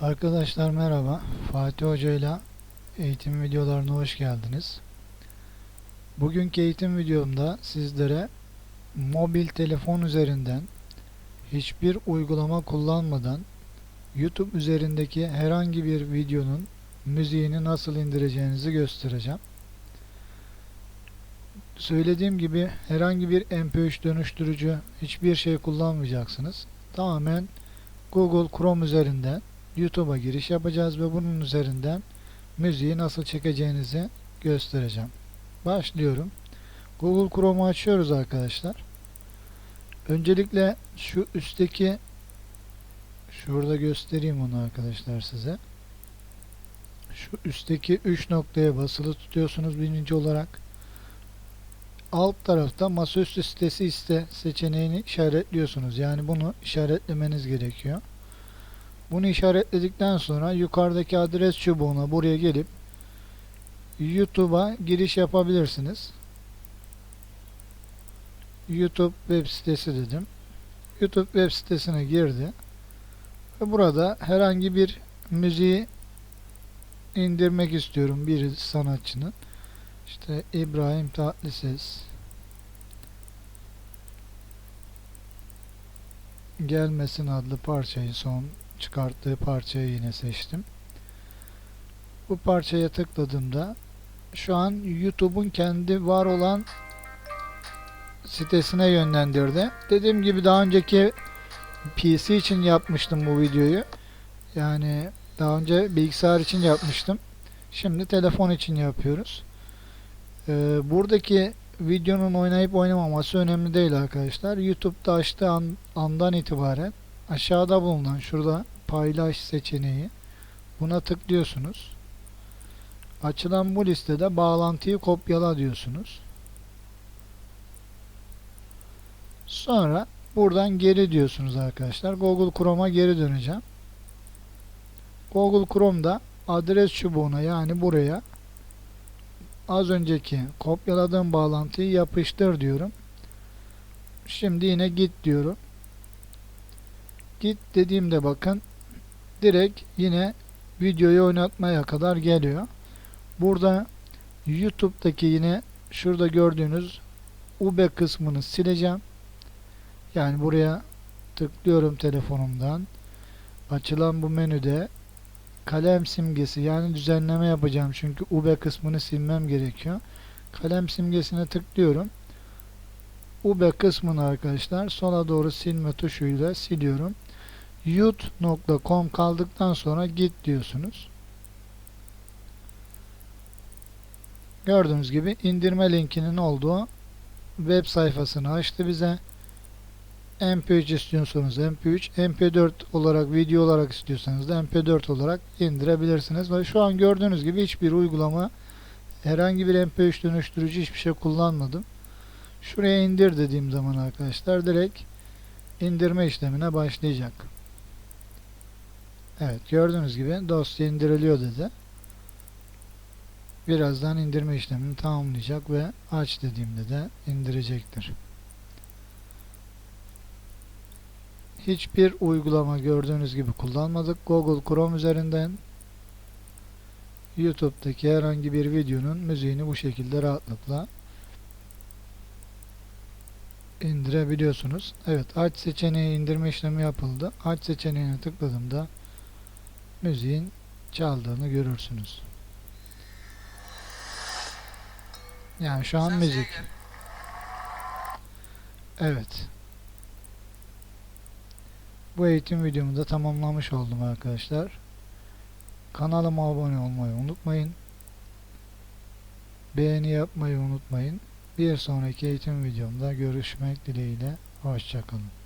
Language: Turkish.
Arkadaşlar merhaba. Fatih Hoca ile eğitim videolarına hoş geldiniz. Bugünkü eğitim videomda sizlere mobil telefon üzerinden hiçbir uygulama kullanmadan YouTube üzerindeki herhangi bir videonun müziğini nasıl indireceğinizi göstereceğim. Söylediğim gibi herhangi bir MP3 dönüştürücü hiçbir şey kullanmayacaksınız. Tamamen Google Chrome üzerinden YouTube'a giriş yapacağız ve bunun üzerinden müziği nasıl çekeceğinizi göstereceğim. Başlıyorum. Google Chrome'u açıyoruz arkadaşlar. Öncelikle şu üstteki şurada göstereyim onu arkadaşlar size. Şu üstteki 3 noktaya basılı tutuyorsunuz birinci olarak. Alt tarafta masaüstü sitesi iste seçeneğini işaretliyorsunuz. Yani bunu işaretlemeniz gerekiyor. Bunu işaretledikten sonra yukarıdaki adres çubuğuna buraya gelip YouTube'a giriş yapabilirsiniz. YouTube web sitesi dedim. YouTube web sitesine girdi. Ve burada herhangi bir müziği indirmek istiyorum bir sanatçının. İşte İbrahim Tatlıses Gelmesin adlı parçayı son çıkarttığı parçayı yine seçtim. Bu parçaya tıkladığımda şu an YouTube'un kendi var olan sitesine yönlendirdi. Dediğim gibi daha önceki PC için yapmıştım bu videoyu. Yani daha önce bilgisayar için yapmıştım. Şimdi telefon için yapıyoruz. Ee, buradaki videonun oynayıp oynamaması önemli değil arkadaşlar. YouTube'da açtığı an, andan itibaren aşağıda bulunan şurada paylaş seçeneği buna tıklıyorsunuz. Açılan bu listede bağlantıyı kopyala diyorsunuz. Sonra buradan geri diyorsunuz arkadaşlar. Google Chrome'a geri döneceğim. Google Chrome'da adres çubuğuna yani buraya az önceki kopyaladığım bağlantıyı yapıştır diyorum. Şimdi yine git diyorum. Git dediğimde bakın direkt yine videoyu oynatmaya kadar geliyor. Burada YouTube'daki yine şurada gördüğünüz ube kısmını sileceğim. Yani buraya tıklıyorum telefonumdan. Açılan bu menüde kalem simgesi yani düzenleme yapacağım çünkü ube kısmını silmem gerekiyor. Kalem simgesine tıklıyorum. Ube kısmını arkadaşlar sola doğru silme tuşuyla siliyorum. yut.com kaldıktan sonra git diyorsunuz. Gördüğünüz gibi indirme linkinin olduğu web sayfasını açtı bize. MP3 istiyorsanız MP3, MP4 olarak video olarak istiyorsanız da MP4 olarak indirebilirsiniz. Ve şu an gördüğünüz gibi hiçbir uygulama herhangi bir MP3 dönüştürücü hiçbir şey kullanmadım. Şuraya indir dediğim zaman arkadaşlar direkt indirme işlemine başlayacak. Evet gördüğünüz gibi dosya indiriliyor dedi. Birazdan indirme işlemini tamamlayacak ve aç dediğimde de indirecektir. Hiçbir uygulama gördüğünüz gibi kullanmadık. Google Chrome üzerinden YouTube'daki herhangi bir videonun müziğini bu şekilde rahatlıkla indirebiliyorsunuz. Evet aç seçeneği indirme işlemi yapıldı. Aç seçeneğine tıkladığımda müziğin çaldığını görürsünüz. Yani şu an müzik. Evet. Bu eğitim videomu da tamamlamış oldum arkadaşlar. Kanalıma abone olmayı unutmayın. Beğeni yapmayı unutmayın. Bir sonraki eğitim videomda görüşmek dileğiyle. Hoşçakalın.